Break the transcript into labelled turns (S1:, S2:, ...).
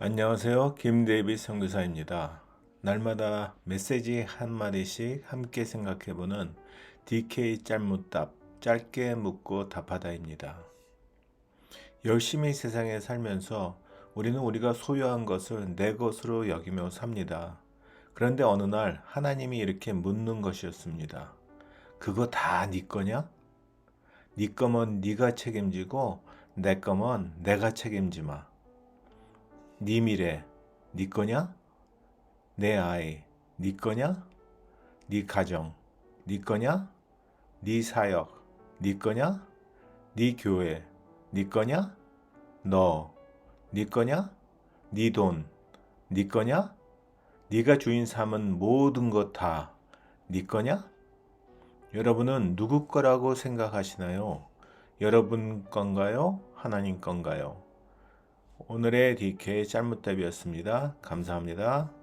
S1: 안녕하세요. 김데이빗 선교사입니다. 날마다 메시지 한 마디씩 함께 생각해보는 DK 짤묻답, 짧게 묻고 답하다입니다. 열심히 세상에 살면서 우리는 우리가 소유한 것을 내 것으로 여기며 삽니다. 그런데 어느 날 하나님이 이렇게 묻는 것이었습니다. 그거 다 네 거냐? 네 거면 네가 책임지고 내 거면 내가 책임지마. 네 미래 네 거냐? 내 아이 네 거냐? 네 가정 네 거냐? 네 사역 네 거냐? 네 교회 네 거냐? 너 네 거냐? 네 돈 네 거냐? 네가 주인 삼은 모든 것 다 네 거냐? 여러분은 누구 거라고 생각하시나요? 여러분 건가요? 하나님 건가요? 오늘의 DK 짤무답이었습니다. 감사합니다.